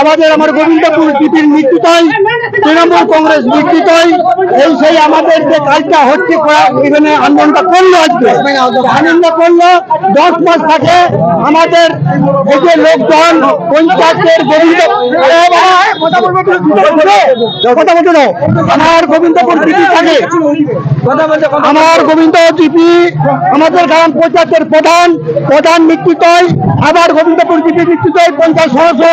আমাদের আমার গোবিন্দপুর টিপির মৃত্যুটাই তৃণমূল কংগ্রেস মৃত্যুটাই এই সেই আমাদের যে কাজটা হচ্ছে এখানে আন্দোলনটা করল আজকে। আনন্দ করল, দশ মাস থাকে আমাদের এই যে লোকজন, পঞ্চায়েতের গোবিন্দ কথা আমার গোবিন্দপুর টিপি থাকে। আমার গোবিন্দ জিপি আমাদের গ্রাম পঞ্চায়েতের প্রধান প্রধান মৃত্যুতয় আবার গোবিন্দপুর জিপি মৃত্যুতয় পঞ্চায়েত সদস্য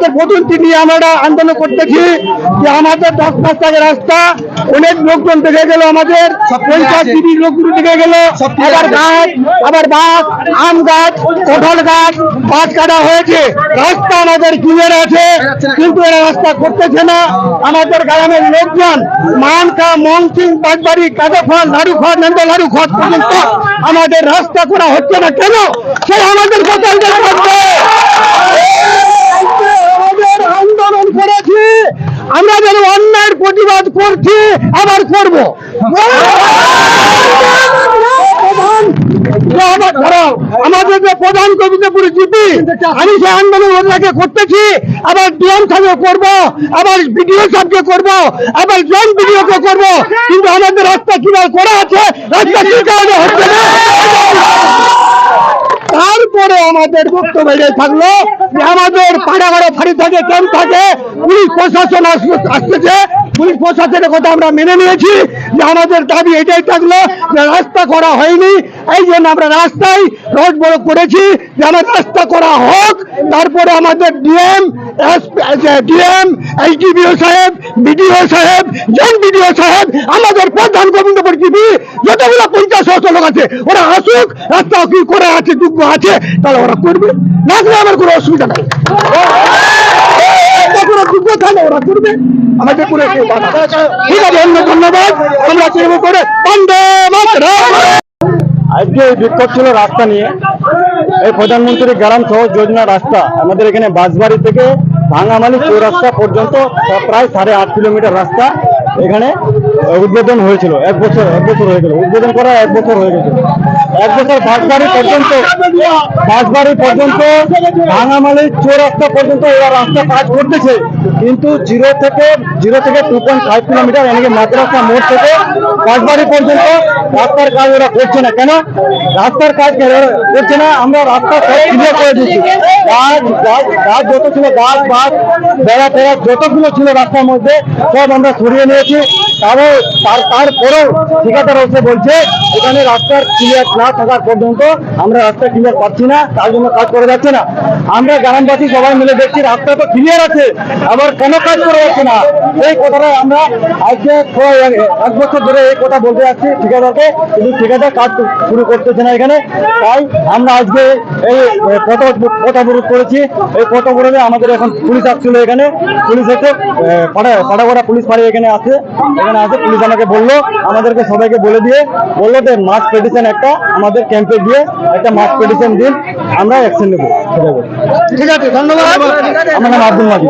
পঞ্চায়েতের প্রতিনিধি নিয়ে আমরা আন্দোলন করতেছি যে আমাদের দশ মাস আগে রাস্তা অনেক লোকজন দেখে গেল আমাদের জিপির লোকগুলো দেখে গেল। আবার গাছ আবার বাঘ আম গাছ কঠল গাছ গাছ কাটা হয়েছে। রাস্তা আমাদের ক্লিয়ার আছে কিন্তু এরা রাস্তা করতেছে না। আমাদের গ্রামের লোকজন মানকা মংসিং বাগবাড়ি কাদাফল লাড়ু খড় নন্দ লাড়ু খড় পর্যন্ত আমাদের রাস্তা করা হচ্ছে না কেন? সে আমাদের কথা থাকবে আমাদের আন্দোলন করেছি আমরা যেন অন্যায়ের প্রতিবাদ করছি, আবার করব। আমাদের যে প্রধান আমি আন্দোলন করতেছি, আবার আবার আবার কিন্তু আমাদের রাস্তা কীভাবে করা আছে, রাস্তা কি কারণে হচ্ছে না? আমাদের বক্তব্য এটাই থাকল যে আমাদের পাড়াগাড়ে ফাঁড়ি থাকে ক্যাম্প থাকে, পুলিশ প্রশাসন আসতেছে। পুলিশ প্রশাসনের কথা আমরা মেনে নিয়েছি যে আমাদের দাবি এটাই থাকল যে রাস্তা করা হয়নি। এই জন্য আমরা রাস্তায় রোজ বড় করেছি যে আমার রাস্তা করা হোক। তারপরে আমাদের ডিএম ডিএম, এইচডিবিও সাহেব, বিডিও সাহেব, জন বিডিও সাহেব, আমাদের প্রধান গোবিন্দপুর জিবি যতগুলো আছে, ওরা আসুক রাস্তা কি করে আছে যোগ্য আছে, তাহলে ওরা করবে। না করলে আমার কোনো অসুবিধা নাই। করে আজকে বিক্ষোভ ছিল রাস্তা নিয়ে। এই প্রধানমন্ত্রী গ্রাম সহজ যোজনা রাস্তা। আমাদের এখানে বাসবাড়ি থেকে ভাঙামালি চৌরাস্তা পর্যন্ত প্রায় সাড়ে আট কিলোমিটার রাস্তা। এখানে উদ্বোধন হয়েছিল, এক বছর এক বছর হয়ে গেল উদ্বোধন করা এক বছর হয়ে গেছে। এক বছর বাঁশবাড়ি পর্যন্ত বাঁশবাড়ি পর্যন্ত ভাঙামালি চৌরাস্তা পর্যন্ত ওরা রাস্তা কাজ করতেছে। কিন্তু জিরো থেকে জিরো থেকে টু পয়েন্ট ফাইভ কিলোমিটার এদিকে মাদ্রাসা মোড় থেকে বাঁশবাড়ি পর্যন্ত রাস্তার কাজ ওরা করছে না। কেন? রাস্তার কাজ করছে না? আমরা রাস্তা সব ক্লিয়ার করে দিচ্ছি। গাছ গাছ গাছ যত ছিল, গাছ বাস বেড়া, টেড়া যতগুলো ছিল রাস্তার মধ্যে, সব আমরা সরিয়ে নিয়েছি। Yeah. তারও তার তারপরেও ঠিকাদার এসে বলছে, এখানে রাস্তার ক্লিয়ার না থাকার পর্যন্ত আমরা রাস্তা ক্লিয়ার পাচ্ছি না, তার জন্য কাজ করে যাচ্ছে না। আমরা গ্রামবাসী সবাই মিলে দেখছি, রাস্তা তো ক্লিয়ার আছে, আবার কেন কাজ করে যাচ্ছে না। এই কথাটা আমরা আজকে এক- বছর ধরে এই কথা বলতে যাচ্ছি ঠিকাদারকে, কিন্তু ঠিকাদার কাজ শুরু করতেছে না এখানে। তাই আমরা আজকে এই পথ পথ অবরোধ করেছি। এই পথ অবরোধে আমাদের এখন পুলিশ আসছিল এখানে। পুলিশ এসে পাড়া পুলিশ ফাঁড়ি এখানে আছে। এখানে আছে পুলিশ আমাকে বলল আমাদেরকে সবাইকে বলে দিয়ে বলল যে মাস্ক পেটিশন একটা আমাদের ক্যাম্পে দিয়ে একটা মাস পেটিশন দিন আমরা অ্যাকশন নেব। ঠিক আছে ধন্যবাদ। আমার নাম আব্দুল মাজিদ।